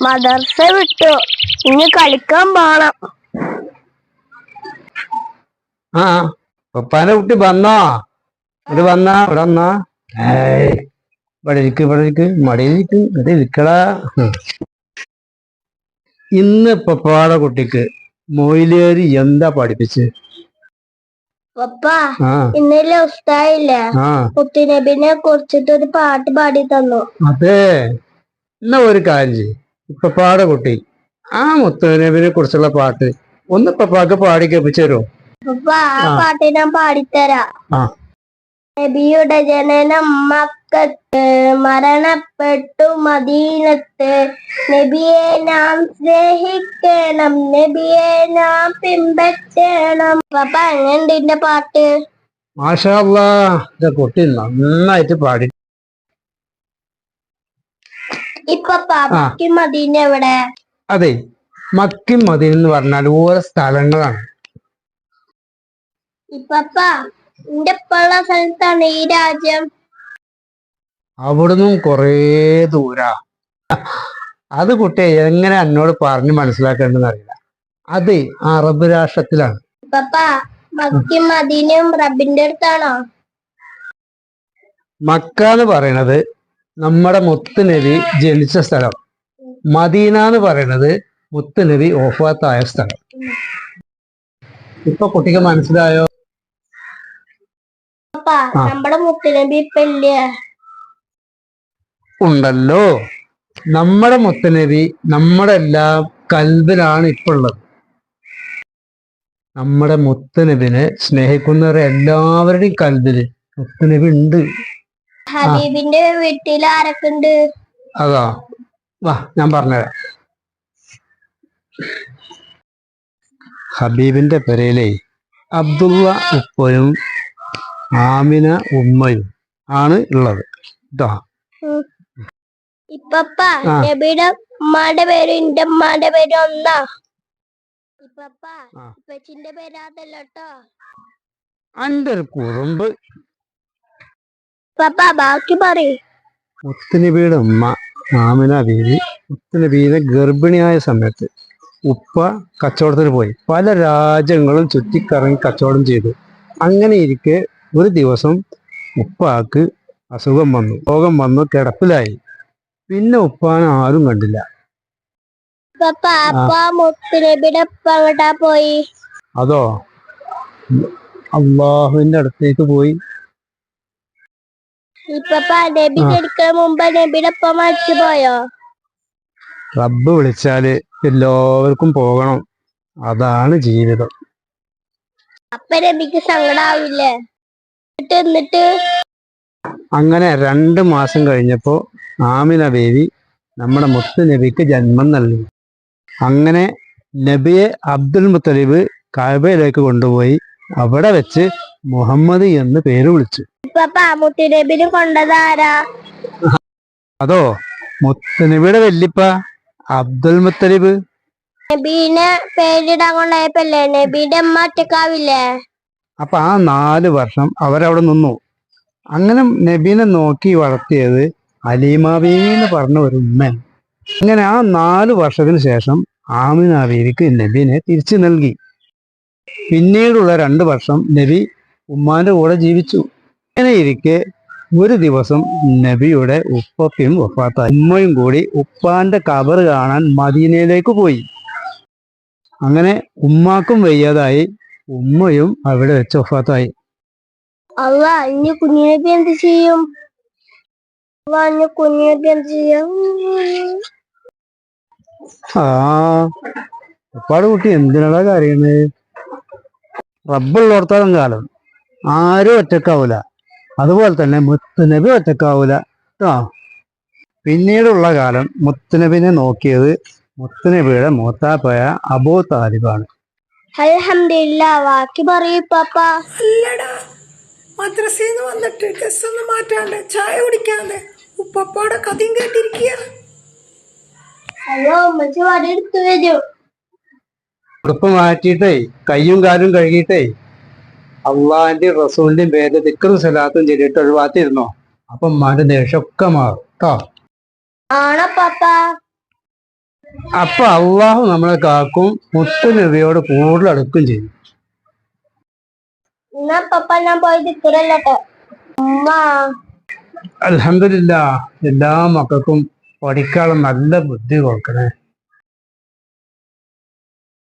മദർസ വിട്ടു. ഇനി കളിക്കാൻ പോണം. ആ പപ്പാനെ കുട്ടി വന്നോ? ഇത് വന്നാ ഇവിടെ വന്നാ. ഏയ് ഇവിടെ ഇരിക്കും ഇവിടെ ഇരിക്കും. മടിയിൽ ഇരിക്കും ഇവിടെ ഇരിക്കടാ. ഇന്ന് പപ്പാടെ കുട്ടിക്ക് മൊയിലേരി എന്താ പഠിപ്പിച്ച്? പപ്പാ ആ. ഇന്നലെ ഉസ്തായില്ലേ ആ. മുത്തുനബിനെ കുറിച്ചിട്ട് ഒരു പാട്ട് പാടി തന്നു അതെ. എന്നാ ഒരു കാര്യം ചെയ്യ്. ഇപ്പപ്പാടെ കുട്ടി. ആ മുത്തനബിനെ കുറിച്ചുള്ള പാട്ട്. ഒന്ന് പപ്പാക്ക് പാടി കേൾപ്പിച്ചു. പാട്ട് ഞാൻ പാടിത്തരാ. നബിയുടെ ജനനം മക്കത്ത് മരണപ്പെട്ടു മദീനത്ത്. നബിയെ നാം സ്നേഹിക്കണം നബിയെ നാം പിൻപറ്റണം. പപ്പ എങ്ങനെയുണ്ട് പാട്ട്? മാഷാ കുട്ടി നന്നായിട്ട് പാടി. മദീന അതെ മക്കിം മദീൻ എന്ന് പറഞ്ഞാൽ ഓരോ സ്ഥലങ്ങളാണ്. സ്ഥലത്താണ് ഈ രാജ്യം. അവിടുന്ന് കുറേ ദൂരാ. അത് കുട്ടി എങ്ങനെ എന്നോട് പറഞ്ഞു മനസ്സിലാക്കേണ്ടെന്ന് അറിയില്ല. അത് അറബ് രാഷ്ട്രത്തിലാണ്. മദീനയും റബ്ബിന്റെ അടുത്താണോ? മക്ക എന്ന് പറയണത് നമ്മുടെ മുത്തുനബി ജനിച്ച സ്ഥലം. മദീന എന്ന് പറയുന്നത് മുത്തുനബി ഓഫാത്തായ സ്ഥലം. ഇപ്പൊ കുട്ടിക്ക് മനസ്സിലായോ? നമ്മുടെ മുത്തുനബി ഉണ്ടല്ലോ. നമ്മുടെ മുത്തനബി നമ്മുടെ എല്ലാം കൽബിലാണ് ഇപ്പൊ ഉള്ളത്. നമ്മുടെ മുത്തനബിനെ സ്നേഹിക്കുന്നവരെ എല്ലാവരുടെയും കൽബിൽ മുത്തനബി ഉണ്ട്. ഹബീബിന്റെ വീട്ടിൽ ആരൊക്കെ ഉണ്ട് അതാ? വാ ഞാൻ പറഞ്ഞുതരാം. ഹബീബിന്റെ പെരയിലെ അബ്ദുള്ള ഉപ്പയും ആമിന ഉമ്മയും ആണ് ഉള്ളത്. ഇതാ ഇപ്പപ്പ. നബിയുടെ ഉമ്മാന്റെ പേര് എന്റെ ഉമ്മാന്റെ പേര് ഒന്നാ? ഇപ്പപ്പ. ഇപ്പച്ചിന്റെ പേര് അതല്ലോ കേട്ടോ അന്റെ ഒരു കുറുമ്പ് പപ്പ ബാക്കി പറയേ. മുത്തുനബിയുടെ ഉമ്മ ആമിന ബീവി മുത്തുനബീനെ ഗർഭിണിയായ സമയത്ത് ഉപ്പ കച്ചവടത്തിന് പോയി. പല രാജ്യങ്ങളും ചുറ്റിക്കറങ്ങി കച്ചവടം ചെയ്തു. അങ്ങനെ ഇരിക്കെ ഒരു ദിവസം ഉപ്പാക്ക് അസുഖം വന്നു. രോഗം വന്നു കിടപ്പിലായി. പിന്നെ ഉപ്പാനെ ആരും കണ്ടില്ല. പോയി? അതോ? അള്ളാഹുവിന്റെ അടുത്തേക്ക് പോയി. ഇപ്പപ്പ നബി. ജനിക്കുന്ന മുമ്പ് നബിയുടെ ഒപ്പം മരിച്ചു പോയോ? റബ്ബ് വിളിച്ചാൽ എല്ലാവർക്കും പോകണം. അതാണ് ജീവിതം. അപ്പൊ നബിക്ക് സങ്കടാവില്ലേ എന്നിട്ട് എന്നിട്ട്? അങ്ങനെ രണ്ട് മാസം കഴിഞ്ഞപ്പോ ആമിന ബേബി നമ്മുടെ മുത്ത് നബിക്ക് ജന്മം നൽകി. അങ്ങനെ നബിയെ അബ്ദുൽ മുത്തലിബ് കായബയിലേക്ക് കൊണ്ടുപോയി അവിടെ വെച്ച് മുഹമ്മദ് എന്ന് പേര് വിളിച്ചു. മുത്തുനബിനെ കൊണ്ടതാരാ? അതോ? മുത്തനബിയുടെ വല്യപ്പ അബ്ദുൽ മുത്തലിബ്? നബീനെ പേരിടാൻ കൊണ്ടായപ്പല്ലേ? നബീന്റെ അമ്മ ഒറ്റക്കാവില്ലേ? അപ്പൊ ആ നാല് വർഷം അവരവിടെ നിന്നു. അങ്ങനെ നബീനെ നോക്കി വളർത്തിയത് അലീമ ബീവി എന്ന് പറഞ്ഞ ഒരു ഉമ്മൻ അങ്ങനെ ആ നാല് വർഷത്തിന് ശേഷം ആമിന ബീവിക്ക് നബീനെ തിരിച്ചു നൽകി. പിന്നീടുള്ള രണ്ട് വർഷം നബി ഉമ്മാന്റെ കൂടെ ജീവിച്ചു. അങ്ങനെ ഇരിക്കെ ഒരു ദിവസം നബിയുടെ ഉപ്പയും വഫാത്തായി. ഉമ്മയും കൂടി ഉപ്പാന്റെ കബർ കാണാൻ മദീനയിലേക്ക് പോയി. അങ്ങനെ ഉമ്മാക്കും വയ്യാതായി. ഉമ്മയും അവിടെ വെച്ച് വഫാത്തായി. അല്ല ഇനി കുഞ്ഞിനബി എന്ത് ചെയ്യും? കുഞ്ഞിനബി എന്ത് ചെയ്യും? ആ ഉപ്പാട് കുട്ടി എന്തിനാടാ കരയുന്നത് റബ്ബുള്ളോർത്താലും കാലം. ആരും ഒറ്റക്കാവൂല. അതുപോലെ തന്നെ മുത്തുനബി ഒറ്റക്കാവൂല. കേട്ടോ പിന്നീടുള്ള കാലം മുത്തുനബിനെ നോക്കിയത് മുത്തുനബിയുടെ മൂത്താപ്പയ അബൂ താലിബാണ്. അൽഹംദുലില്ല ബാക്കി പറയൂ പാപ്പ. അല്ലടാ മദ്രസയിൽ നിന്ന് വന്നിട്ട് ഡ്രസ് ഒന്നും മാറ്റാണ്ട് ചായ കുടിക്കാതെ ഉപ്പപ്പാടെ കഥയും കേട്ടിരിക്കുക അയ്യോ ഉമ്മച്ചി വടി എടുത്തു വരൂ. ഉടുപ്പ് മാറ്റിയിട്ടേ കയ്യും കാലും കഴുകിയിട്ടേ അള്ളാഹിന്റെയും റസൂലിന്റെയും പേര് ദിക്കറും സലാത്തും ചെല്ലിട്ട് ഒഴിവാത്തിരുന്നോ അപ്പൊ ഉമ്മാന്റെ ദേഷ്യമൊക്കെ മാറും കേട്ടോ അപ്പൊ അള്ളാഹു നമ്മളെ കാക്കും മുത്തു നബിയോട് കൂടുതൽ അടുക്കും ചെയ്യും. അലഹമില്ല എല്ലാ മക്കൾക്കും പഠിക്കാനുള്ള നല്ല ബുദ്ധി കൊടുക്കണേ.